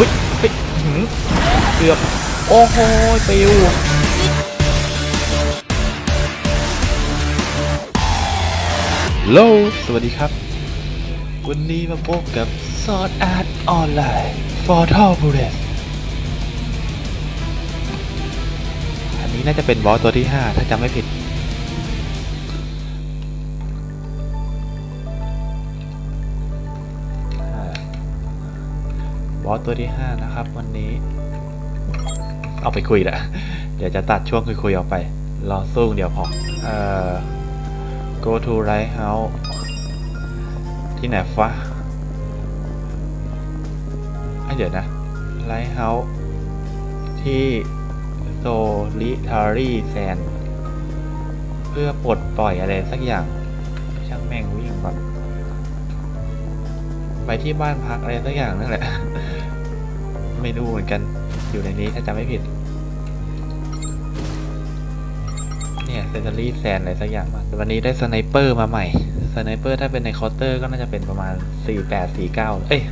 ฮ้ยเฮ้ยหืมเกือบ โอ้โหปิวโลสวัสดีครับ วันนี้มาพบกับ Sword Art Online for t o b u l e t อันนี้น่าจะเป็นบอสตัวที่ 5 ถ้าจำไม่ผิด บอสตัวที่ 5 นะครับ วันนี้ เอาไปคุยแหละเดี๋ยวจะตัดช่วงคุยๆออกไป รอสู้เดี๋ยวพอเอ่อ go to right house ที่ไหนฟะอะเดี๋ยวนะ right house ที่ solitary sand เพื่อปลดปล่อยอะไรสักอย่าง ช่างแม่งวิ่งก่อน ไปที่บ้านพักอะไรสักอย่างนั่นแหละ ไม่รู้เหมือนกัน อยู่ในนี้ถ้าจำไม่ผิด เนี่ยเซนเซรี่แซนอะไรสักอย่างมาวันนี้ได้สไนเปอร์มาใหม่ สไนเปอร์ถ้าเป็นในคอร์เตอร์ก็น่าจะเป็นประมาณ 48 49 เอ้ย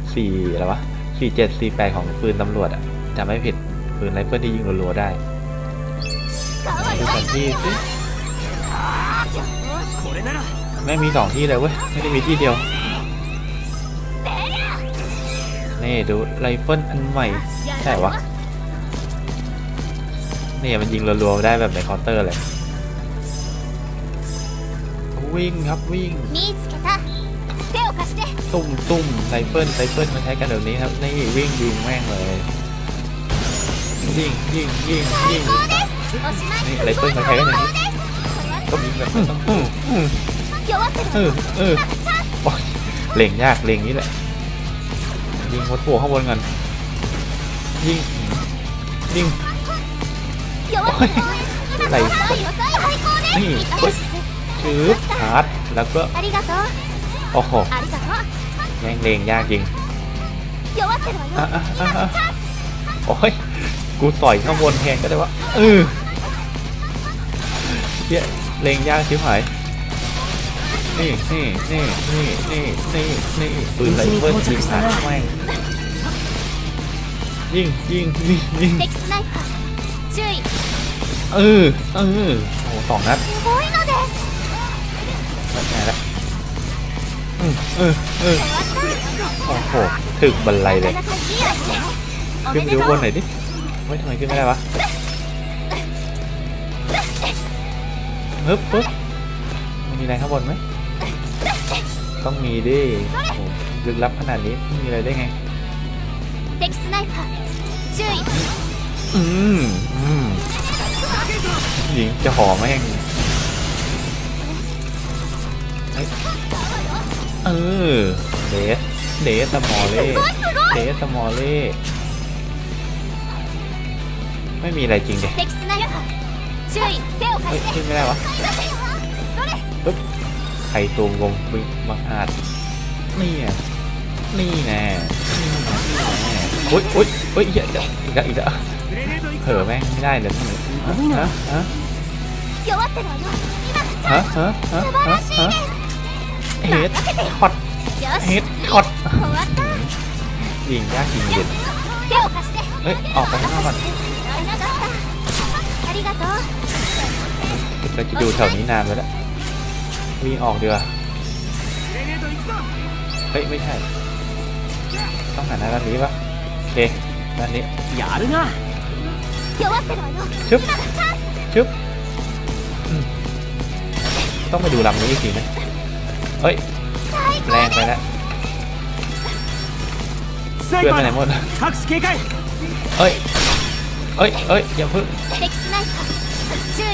4 อะไรวะ 47 48 ของปืนตำรวจอะจำไม่ผิด ปืนไรเฟิลที่ยิงรัวๆได้ดูแผที่สิไม่มีสองที่เลยเว้ย ไม่ได้มีที่เดียว นี่ดูไรเฟิลอันใหม่ ใช่วะนี่มันยิงรัวๆได้แบบในคอนเตอร์เลย วิ่งครับวิ่ง ตุ้มตุ้มไรเฟิลไรเฟิลมาใช้กันเดี๋ยวนี้ครับ นี่วิ่งยิงแม่งเลยยิงยิงยิงยิงนี่ไรเฟิลมาใช้กันเลยก็มีแบบต้องเออเออเล็งยากเล็งนี้แหละ ยิงวัตถุข้างบนก่อนยิงยิงไหลนี่ชื้อฮาร์ดแล้วก็โอ้โหแย่งเลงยากจริงโอ้ยกูสอยข้างบนแทนก็ได้วะเออเเลงยากชิบหาย นี่นี่นี่นี่นี่นี่นี่ปืนไรเฟิลยิงอัดแม่งยิงยิงยิงยิงเออเออโอ้สองนัดนัดแน่ละเออเออโอ้โหถึกบันไลเลยขึ้นดูบนไหนดิไม่ทำไมขึ้นไม่ได้วะฮึบปึ๊บมีอะไรข้างบนไหม ต้องมีดิลึกลับขนาดนี้มีอะไรได้ไงเด็กสไนเปอร์ชุมอืมหญิงจะหอมไหมเออเดสเดสมอเล่เดสมอเล่ไม่มีอะไรจริงเด็กไม่ได้วะ ใครตัวลงปึ๊มาอาดนี่ไงนี่แน่โอ๊ยโอ๊ยโอ๊ยอีกแล้วอีกแล้วอีกแล้วเผลอแม่งไม่ได้เลยนี่ฮะฮะฮะฮะฮะฮะเฮดคอดเฮดคอดยิงยากยิงเย็นเฮ้ยออกไปข้างนอกก่อนเราจะดูแถวนี้นานไปแล้ว มีออกเดือเฮ้ย ไม่ใช่ ต้องหันหน้าด้านนี้ปะโอเคด้านนี้อย่าด้วยนะชึบชึบต้องไปดูลำนี้อีกทีหมเฮ้ย แรงไปแล้วเพื่อนไปไหนหมดเฮ้ยเฮ้ยเฮ้ยอย่าพึ่ง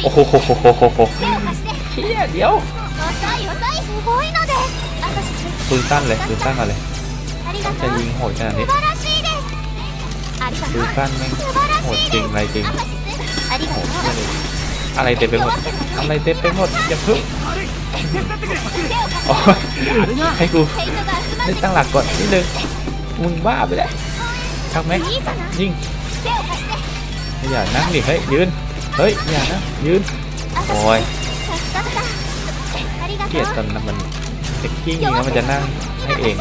โอ้โหเดี๋ยว ปืนสั้นเลยปืนสั้นมาเลยจะยิงโหดขนาดนี้ปืนสั้นแม่งโหดจริงอะไรจริงโหดเลยอะไรเต็มไปหมดอะไรเต็มไปหมดอย่าพึ่งให้กูได้ตั้งหลักก่อนนิดนึงมึงบ้าไปแล้วชักไหมยิงอย่านั่งดิเฮ้ยยืนเฮ้ยอย่านะยืนโอ้ย กียดตอนมันเป็นกิ้งนะมันจะนั่งให้เอง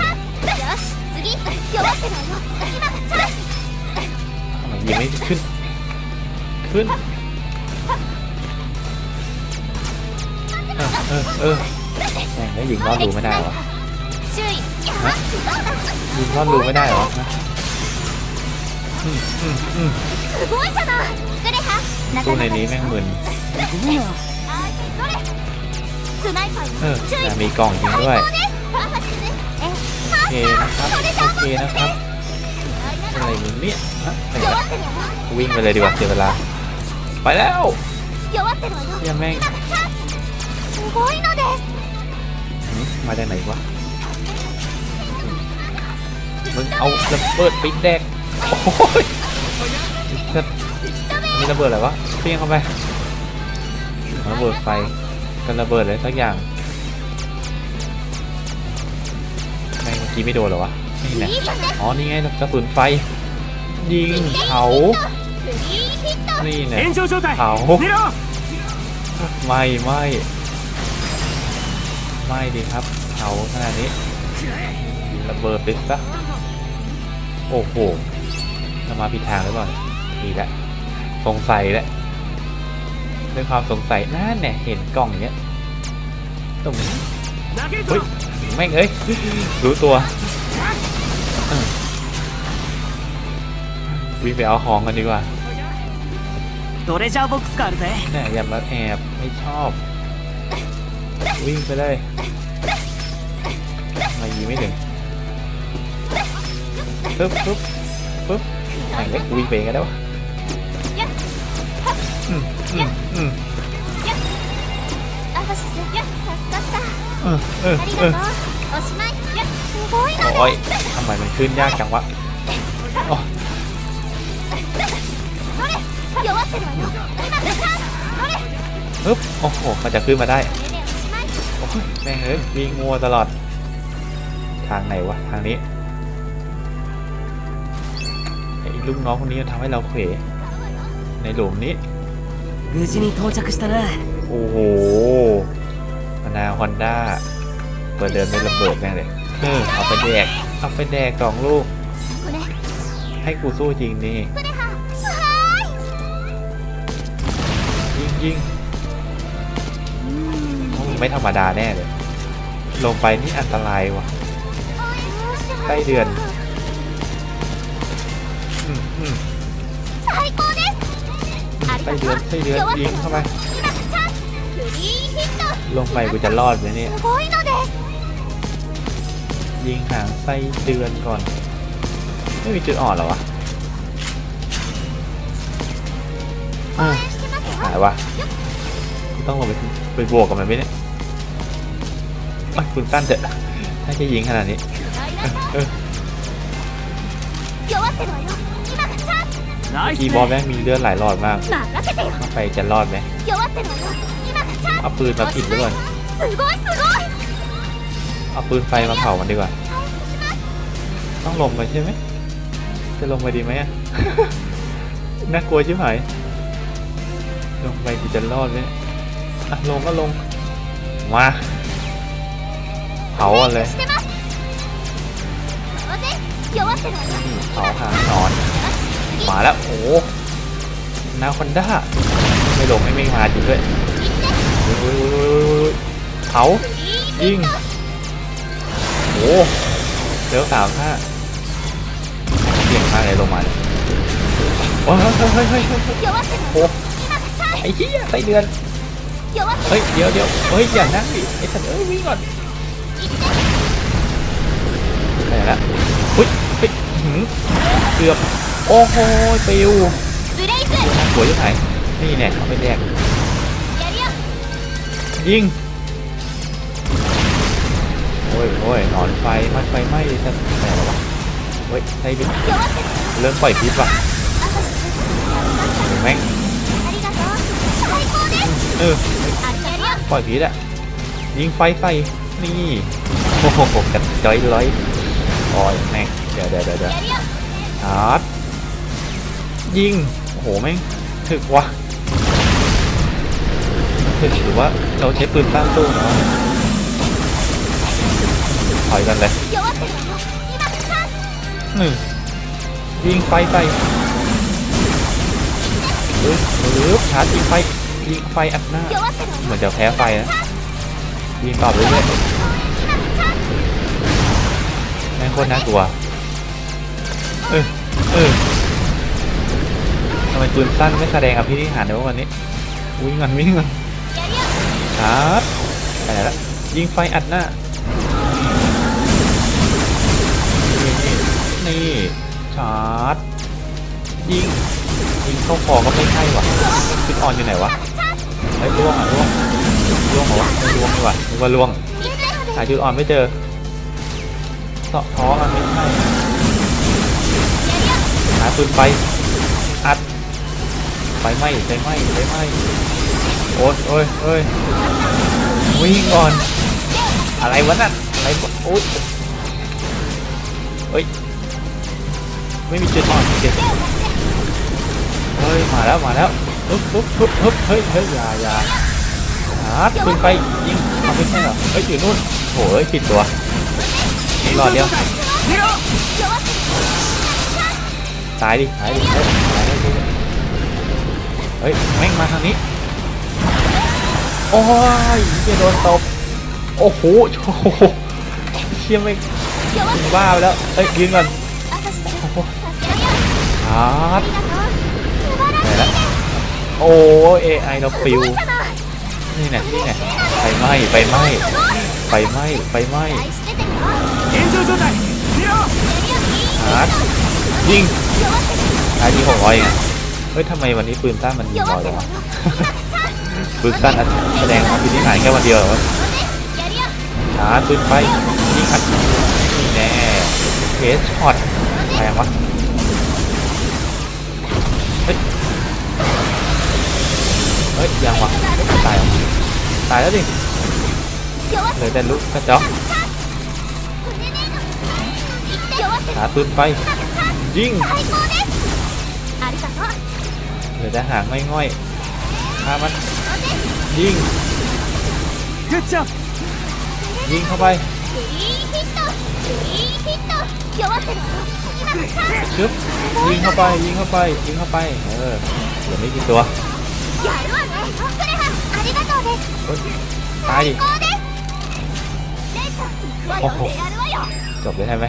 ยังไม่ขึ้น ขึ้นเออเออเออแล้วยิงรอดรูไม่ได้หรอยิงรอดรูไม่ได้หรอตู้ในนี้แม่งมึน เออมีกล่องจริงด้วยโอเคนะครับโอเคนะครับอะไรมึนเนี่ยวิ่งไปเลยดีกว่าเสียเวลา ไปแล้วยังแม่งมาได้ไหนวะมึงเอาระเบิดไปแดงโอ้ยมีระเบิดอะไรวะเพี้ยงเข้าไประเบิดไฟ กัระเบิดอะไรสักอย่างไม่เมื่อกี้ไม่โดนหรอวะ นี่นะอ๋อ นี่ไงกระสุนไฟ ยิงเขานี่นะเขาไม่ไม่ไม่ดีครับเขาขนาดนี้ระเบิดไปสักโอ้โหมาผิดทางหรือเปล่าดีแล้วสงสัยแล้ว ด้วยความสงสัยน่าเนี่ยเห็นกล่องเนี้ยตรงนี้เฮ้ยแม่งเอ้ยรู้ตัววิ่งไปเอาของกันดีกว่าโดเรจาบ็กซ์กันเลยอย่ามาแอบไม่ชอบ วิ่งไปเลยมายีไม่ถึงปึ๊บปึ๊บปึ๊บแม่งเล็กวิ่งไปกันแล้ว มอืมอืม アバシス助かった เออเออ あり เอ が อ とうおしまいすごいの โอ้ย です ทำไมมันขึ้นยากจังวะโอ้ それ弱ってるわよ今がチャンスそれ ปึ๊บโอ้โหมันจะขึ้นมาได้ これでおしまい โอ้ยแม่งเอ้ยวิ่งงัวตลอด ทางไหนวะ ทางนี้ไอ้ลูกน้องคนนี้มันทำให้เราเขวในหลุมนี้ 無事に到着したな โอ้โหมานาฮอนด้าเปิดเดินไม่ระเบิดแน่เลยเออเอาไปแดก เอาไปแดกสองลูก これ ให้กูสู้จริงนี่ グレハはยิงยิงโอ้ยไม่ธรรมดาแน่เลย ลงไปนี่อันตรายวะ ーいใกล้เดือน อืมอืม ไส้เดือนไส้เดือนยิงเข้าไปลงไปกูจะรอดเลยเนี่ยยิงหางไส้เดือนก่อน ไม่มีจุดอ่อนหรอวะหายวะกูต้องลงไปไปบวกกับมันไหมเนี่ยคุณตั้นเถอะถ้าจะยิงขนาดนี้ ทีบอสแม่งมีเลือดหลายรอดมากเข้าไปจะรอดไหมเอาปืนมาผิดด้วยเอาปืนไฟมาเผามันดีกว่า ต้องลงไปใช่ไหม จะลงไปดีไหมอะ น่ากลัวใช่ไหมลงไปกูจะรอดไหมอะลงก็ลง มา เผาเลยเผาหางนอน มาแล้วโอ้นาคอนด้าไม่ลงไม่ไม่มาจริงด้วยเผายิงโอ้เดี๋ยวสามห้าเกี่ยงมากเลยลงมาเลยโอ้ยเฮ้ยเฮ้ยเฮ้ยโอ้ไอ้เหี้ยไตเดือนเฮ้ยเดี๋ยวเดี๋ยวเฮ้ยอย่านั่งดิไอ้สัตว์เอ้ยวิ่งก่อนไปแล้วอุ้ยเกือบ โอ้โหปิวสวยยังไงนี่แน่เขาไม่แดกยิงโอ้ยโอ้ยนอนไฟมันไฟไหม้จะแต่หรอวะเฮ้ยใช่ดิเริ่มปล่อยพิษว่ะแม่งเออปล่อยพิษอะยิงไฟใส่นี่โอ้โหกัดจอยร้อยโอ้ยแม่งเดี๋ยวเดี๋ยวเดี๋ยวฮาร์ด ยิง โอ้โหแม่งถึกวะถึกหรือว่าเราใช้ปืนสร้างตู้เนาะถอยกันเลยหนึ่งยิงไฟไปเฮ้ยหรือชาร์จยิงไฟยิงไฟอัดหน้า เหมือนจะแพ้ไฟนะยิงตอบเรื่ยแม่งโคตรน่ากลัว เออเออ ทำไมปืนสั้นไม่แสดงอภินิหารในวันนี้วิ่งเงินวิ่งเงินครับไปไหนละยิงไฟอัดหน้า นี่ ชาร์จ ยิง ยิงเข้าคอก็ไม่ใช่หวะคิดออนอยู่ไหนวะไอ้ล่วงอะล่วงล่วงเหรอวะไม่ลวงดีกว่าหรือว่าล่วงหาจุดอ่อนไม่เจอเสาะท้อมันไม่ใช่หาปืนไฟอัด ไฟไหม้ไฟไหม้ไฟไหม้โอ้ยโอ้ยโอ้ยวิ่งก่อน อะไรวะนั่นอะไรวะโอ้ยเฮ้ยไม่มีจุดอ่อนเด็เฮ้ยมาแล้วมาแล้วฮึบฮึบฮึบฮึบเฮ้ยเฮ้ยอย่าอย่าหาปืนไฟยิงเอาไม่ใช่เหรอเฮ้ยอยู่นู่นโอ้ยผิดตัวนี่รอดเดียวตายดิตายดิเฮ้ยตายดิ เฮ้ยแม่งมาทางนี้ โอ้ยเชี่ยโดนตบ โอ้โหโชเชี่ยแม่งบ้าไปแล้วเฮ้ยยืนก่อนชาร์จไปและโอ้เอไอเราฟิวนี่เนี่ยนี่เนี่ยไฟไหม้ไฟไหม้ไฟไหม้ไฟไหม้ชาร์จยิงชาร์จยิงหกร้อยไง เฮ้ยทำไมวันนี้ปืนสั้นมันน้อยจังปืนสั้นแสดงความพินิหายแค่วันเดียวเหรอวะหาจปืนไปนี่คัดนแน่เฮดช็อตแรงวะเฮ้ยเฮ้ยยังวะตายตายแล้วดิเหลือแต่ลูกกระจอกหาปืนไปยิง ดี๋ยวจะหางง่อยๆฆ่ามันยิงยิงเข้าไปึบยิงเข้าไปยิงเข้าไปยิงเข้าไปเออเหลือไม่กี่ตัวตายดิโอ้โหจบเลยใช่ไหม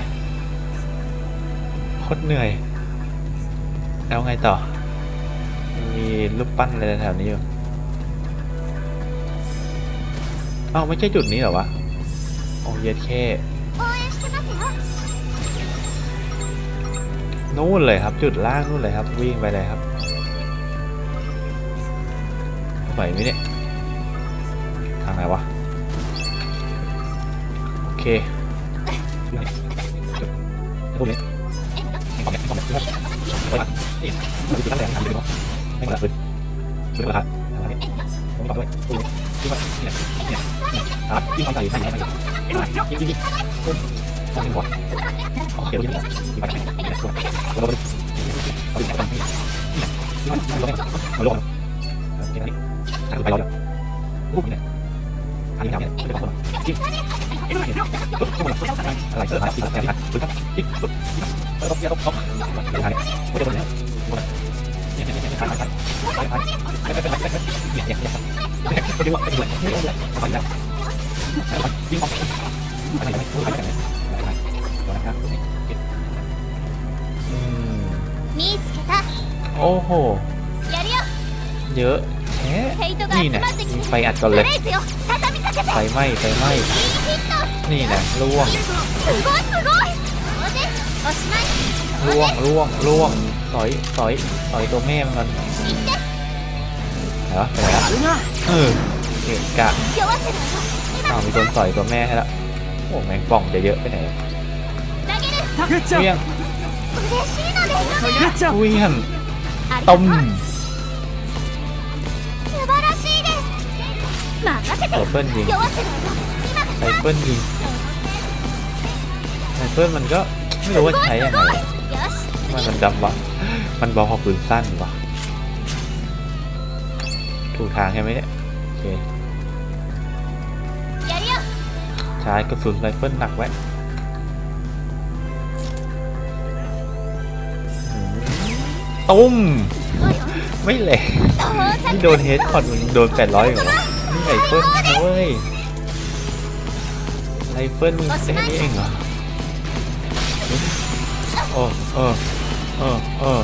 โคตรเหนื่อยแล้วไงต่อ มีรูปปั้นอะไรแถวนี้อยู่อ้าไม่ใช่จุดนี้หรอวะ โอ้ยแค่นู่นเลยครับ จุดล่างนู่นเลยครับ วิ่งไปเลยครับไหวไหมเนี่ย ทางไหนวะ โอเคพวกนี้ ไม่คอมเมนไม่คอมเมนไม่คอมเมนต์นี่มันคือตั้งแต่ทำดีมั้งไม่เหมือนปืนปืนราคาทางนี้ผมบอกด้วยปืนที่ว่าเนี่ยเนี่ยอ่าที่ความใส่ใส่ใส่ยิงยิงยิงปุ๊บต้องยิงหัวโอเคยิงยิงยิงไปเนี่ยตัวตัวเราไปเอาดิเอาดิมันมันลงมันลงนี่นี่ทางไปรอเดี๋ยวปุ๊บเนี่ยอันนี้ทำเนี่ยไม่ได้ของยิงปุ๊บปุ๊บอะไรเสือหายยิงอะไรปืนครับยิงปุ๊บแล้วก็เดี๋ยวต้องต้องเดี๋ยวทางเนี่ยไม่ได้โดนเนี่ยเนี่ยเนี่ยเนี่ยทางทางทางทางไม่ไม่ไม่ไม่เนี่ยเนี่ยเนี่ยก็ดีว่าไม่ดีว่าไม่ดีว่าไปแล้วยิงออกอะไรไม่รู้อะไรกันเนี่ย โอ้โห เยอะแฮะนี่นะไปอัดก่อนเลย ไฟไหม้ไฟไหม้นี่นะล่วง ล่วงล่วงล่วงต่อยต่อยต่อยตัวแม่มันก่อนเหรอไปแล้วเออเกะกะเอามีคนต่อยตัวแม่ให้แล้วโอ้แมงป่องจะเยอะไปไหนเวียงเวียงต้มไซเปิลยิงไซเปิลยิงไซเปิลมันก็ไม่รู้ว่าใช้ยังไง มันมันดำวะมันบอกขอปืนสั้นวะถูกทางใช่ไหมเนี่ยโอเคใช้กระสุนไรเฟิลหนักแว้ตุ้มไม่เลยนี่โดนเฮดคอร์ดโดนแปดร้อยเหรอนี่ไรเฟิลเว้ยไรเฟิลมึงเซตเองเหรอ โอ้เออเออเออ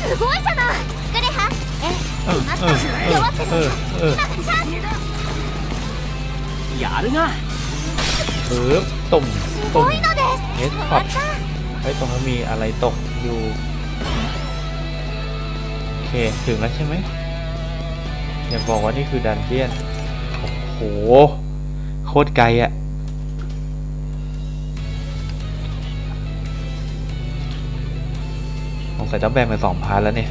すごいじゃないグレハえ เออ あっ เอ た อเออ 弱って เอ る อเออ チャンスやるな ปึ๊บตุ่ม す ตุ่ม ごいのです เฮด 終 คอ わ ร์ด った ไอ้ยตรงนั้นมีอะไรตกอยู่ โอเค ถึงแล้วใช่ไหมอย่าบอกว่านี่คือดันเจียน โอ้โห โคตรไกลอะ สงสัยต้องแบงเป็นสองพาร์ทแล้วเนี่ย